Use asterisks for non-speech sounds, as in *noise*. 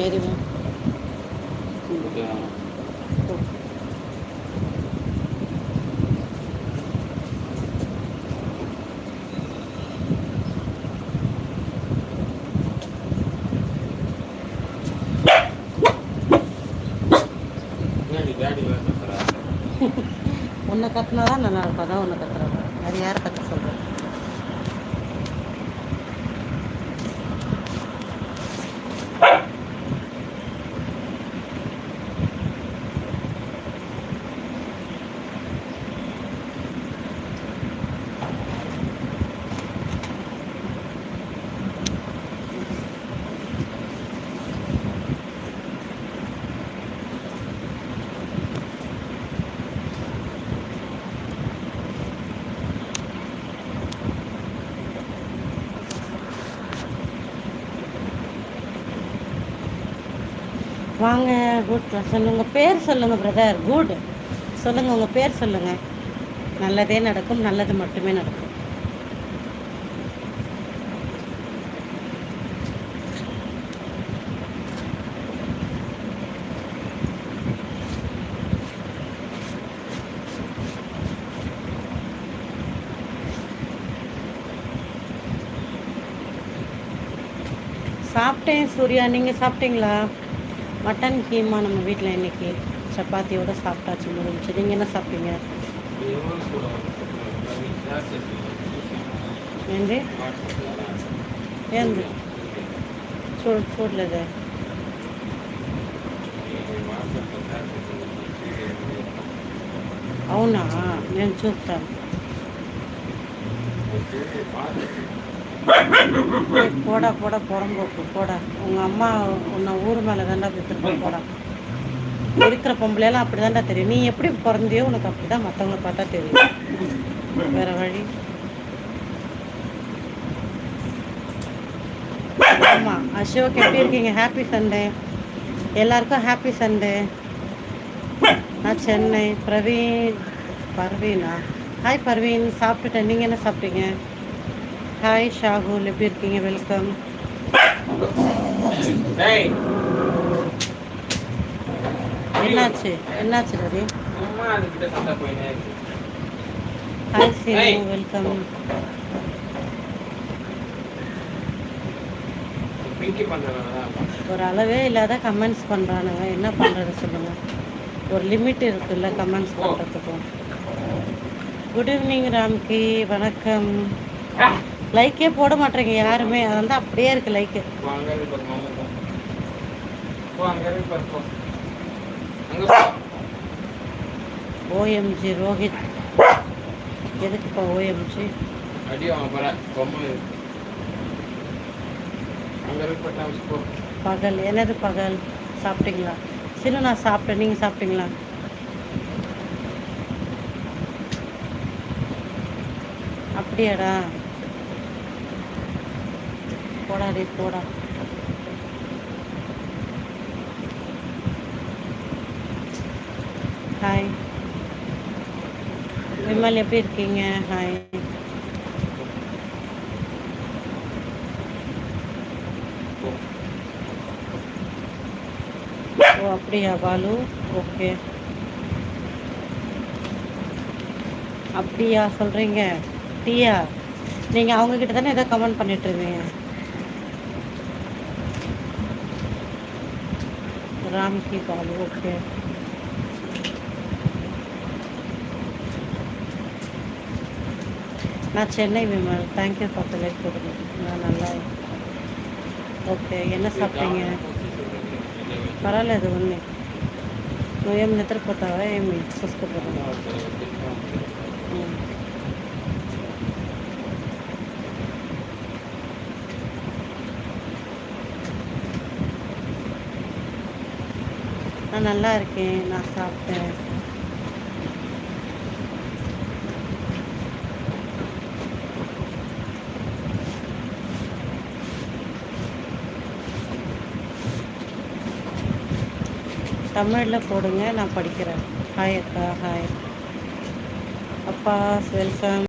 சரிம்மா *laughs* உன்னை கத்துனா தான் நல்லா இருக்கும். அதான் உன்னை கத்துறாங்க. அது யாரை கத்த சொல்கிறேன் வாங்க குட் சொல்லுங்க உங்கள் பேர் சொல்லுங்க பிரதர் குட் சொல்லுங்க உங்கள் பேர் சொல்லுங்க. நல்லதே நடக்கும் நல்லது மட்டுமே நடக்கும். சாப்பிட்டேன் சூர்யா. நீங்கள் சாப்பிட்டீங்களா? மட்டன் கீமா நம்ம வீட்டில் இன்னைக்கு சப்பாத்தியோட சாப்பிட்டாச்சு முடிஞ்சுச்சு நீங்கள் என்ன சாப்பிட்டீங்க எவ்வளோ கூட ఏంటి ఏంది చూడు చూడలేదే అవునా నేను చూస్తాను ஏய், போடா போடா புறம்போக்கு போடா. உங்கள் அம்மா உன்னை ஊர் மேலே தாண்டா வித்துருப்போம் போடா. இருக்கிற பொம்பளையெல்லாம் அப்படி தாண்டா தெரியும். நீ எப்படி பிறந்தியோ உனக்கு அப்படி தான் மற்றவங்கள பார்த்தா தெரியும். வேற வழி? ஆமாம் அசோக் எப்படி இருக்கீங்க? ஹாப்பி சண்டே எல்லாருக்கும் ஹாப்பி சண்டே நான் சென்னை. பிரவீன். பர்வீனா? ஹாய் பர்வீன். சாப்பிட்டுட்டேன். நீங்கள் என்ன சாப்பிட்டீங்க? ஹாய் ஷாகுல் எப்படி இருக்கீங்க வெல்கம் என்னாச்சு என்னாச்சு ரவி ஹாய் Hey. வெல்கம் ஒரு அளவே இல்லாத கமெண்ட்ஸ் பண்ணுறானுங்க என்ன பண்ணுறது சொல்லுங்கள் ஒரு லிமிட் இருக்குல்ல கமெண்ட்ஸ் பண்ணுறதுக்கும் குட் ஈவினிங் ராம்கி வணக்கம். லைக்கே போட மாட்டேங்க யாருமே. அதனால தான் அப்படியே இருக்கு லைக்கு ஓஎம்ஜி ரோஹித் எதுக்குப்பா ஓஎம்ஜி பகல். என்னது பகல்? சாப்பிட்டீங்களா? சின்ன நான் சாப்பிட்டேன். நீங்கள் சாப்பிட்டீங்களா? அப்படியாடா. போடா ரே போடா. ஹாய் விமல் எப்படி இருக்கீங்க? ஹாய் ஓ அப்படியா பாலு? ஓகே. அப்படியா சொல்கிறீங்க டீயா நீங்கள் அவங்கக்கிட்ட தானே ஏதோ கமெண்ட் பண்ணிட்டு राम की पालवक है நான் Chennai Vimal thank you for the life நான் நல்லா ஓகே என்ன சாப்பிட்டீங்க? பரவாயில்ல இது ஒன்று నువ్వేం నిద్రపోతావా ఏమి చూసుకోపోతావా நான் நல்லா இருக்கேன் நான் சாப்பிட்டேன். தமிழில் போடுங்க நான் படிக்கிறேன். ஹாய் அக்கா ஹாய். அப்பா வெல்கம்